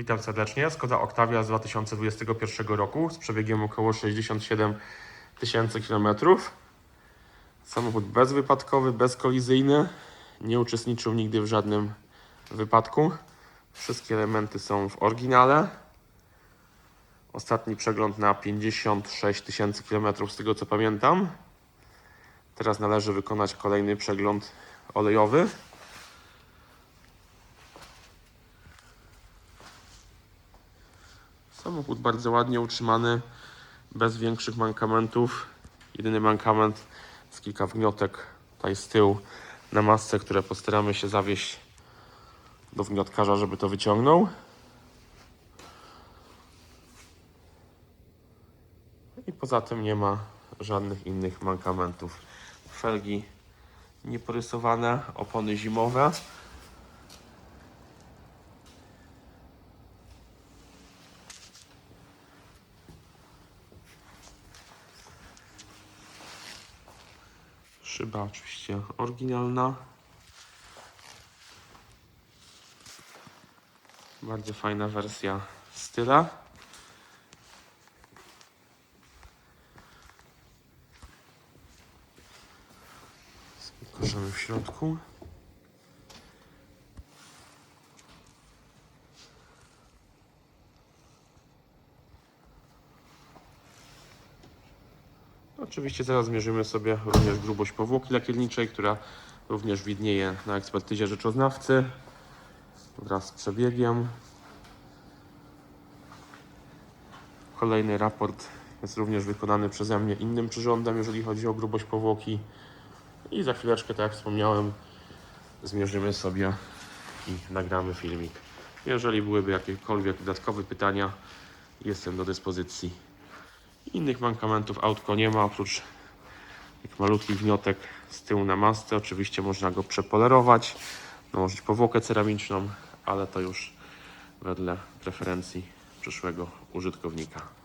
Witam serdecznie. Skoda Octavia z 2021 roku z przebiegiem około 67 tysięcy kilometrów. Samochód bezwypadkowy, bezkolizyjny. Nie uczestniczył nigdy w żadnym wypadku. Wszystkie elementy są w oryginale. Ostatni przegląd na 56 tysięcy kilometrów z tego co pamiętam. Teraz należy wykonać kolejny przegląd olejowy. Samochód bardzo ładnie utrzymany, bez większych mankamentów. Jedyny mankament z kilka wniotek tutaj z tyłu na masce, które postaramy się zawieść do wniotkarza, żeby to wyciągnął. I poza tym nie ma żadnych innych mankamentów. Felgi nieporysowane, opony zimowe. Szyba oczywiście oryginalna. Bardzo fajna wersja styla. Pokażemy w środku. Oczywiście zaraz zmierzymy sobie również grubość powłoki lakierniczej, która również widnieje na ekspertyzie rzeczoznawcy wraz z przebiegiem. Kolejny raport jest również wykonany przeze mnie innym przyrządem, jeżeli chodzi o grubość powłoki. I za chwileczkę, tak jak wspomniałem, zmierzymy sobie i nagramy filmik. Jeżeli byłyby jakiekolwiek dodatkowe pytania, jestem do dyspozycji. Innych mankamentów autko nie ma, oprócz tych malutkich wniotek z tyłu na masce. Oczywiście można go przepolerować, nałożyć powłokę ceramiczną, ale to już wedle preferencji przyszłego użytkownika.